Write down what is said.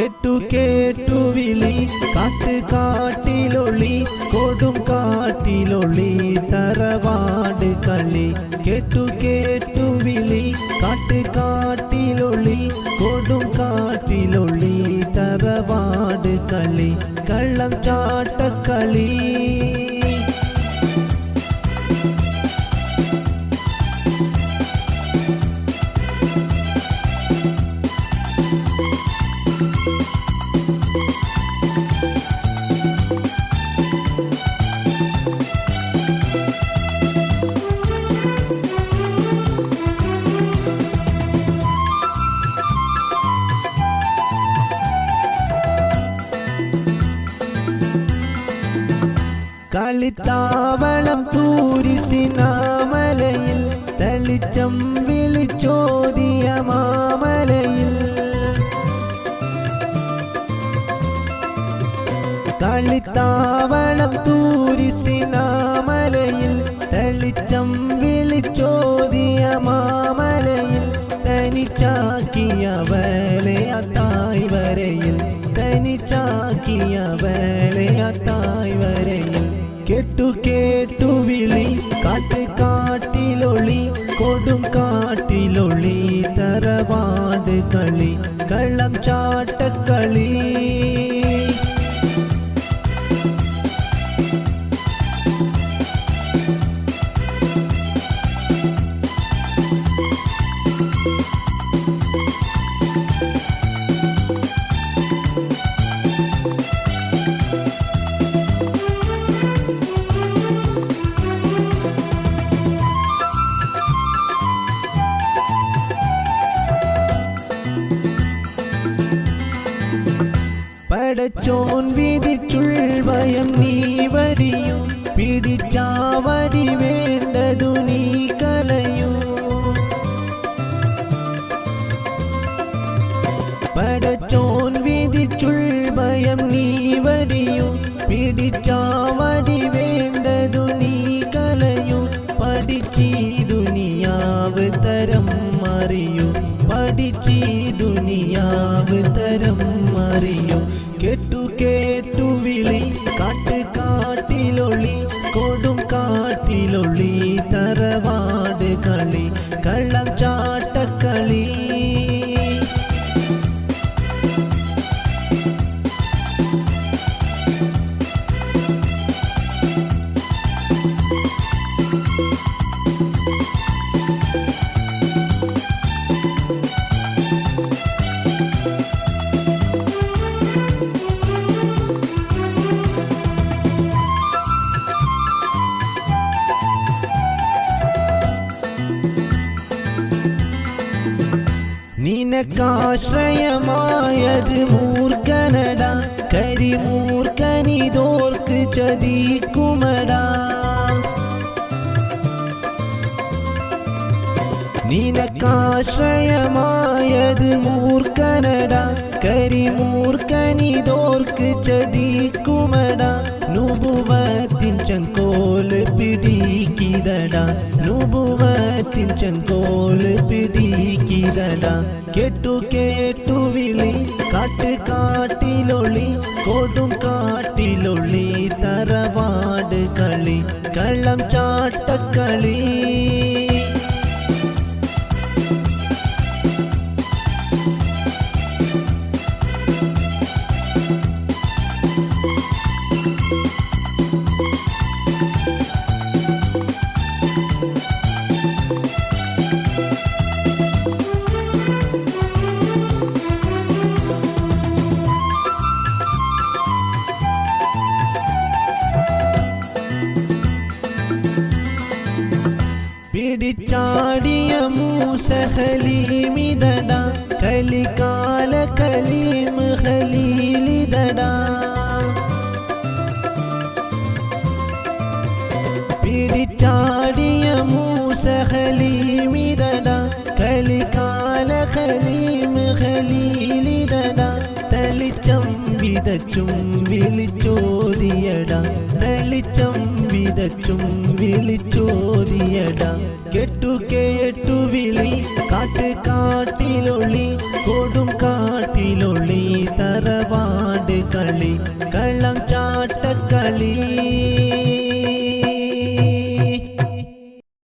കേട്ടു കേട്ടു വിളി. കാട്ട് കാട്ടിലൊളി കൊടും കാട്ടിലൊളി തറവാട് കളി കേട്ടു കേട്ടു വിളി. കാട്ട് കാട്ടിലൊളി കൊടും കാട്ടിലൊളി തറവാട് കളി കള്ളം ചാട്ടക്കളി. കളിത്താവളം തൂരിസിനാമലയിൽ തളിച്ചം വിളിച്ചോദിയ മാമലയിൽ. കളിത്താവളം തൂരിസിനാമലയിൽ തളിച്ചം വിളിച്ചോദിയ മാമലയിൽ തനിച്ചാക്കിയ വേലയത്തായി വരയിൽ തനിച്ചാക്കിയ വേലയത്തായി കളി കള്ളം പടച്ചോൻ വിധിച്ചുൾവയം നീ വടിയും പിടിച്ചാവരി വേണ്ടതു നീ കലയും. പടച്ചോൻ വിധിച്ചുൾവയം നീ വടിയും പിടിച്ചാവടി നിനക്കാശ്രയമായത് മൂർഖനട കരിമൂർഖനിതോർക്ക് ചതിക്കുമടാ നിനക്കാശ്രയമായത് മൂർഖനട കരിമൂർഖനിതോർക്ക് ചതിക്കുമട നുപുവത്തിൻ ചങ്കോല് പിടിക്കിതട നുപുവത്തിൻ ചങ്കോൽ പിടിക്കിതട കേട്ടു കേട്ടു വിളി കാട്ട് കാട്ടിലൊളി കൊടും കാട്ടിലൊളി തറവാട് കളി കള്ളം ചാട്ടക്കളി മൂസഹലീമിതട കലികാല കലീം ഹലീലിതട പിടിച്ചാടിയ മൂസഹലീമിതട കലികാല കലീം ഹലീലിതട തെളിച്ചം വിതച്ചും വിളിച്ചോദിയട തെളിച്ചം വിതച്ചും വിളിച്ചോതിയട. കെട്ടു കേട്ടു വിളി കാട്ട് കാട്ടിലൊളി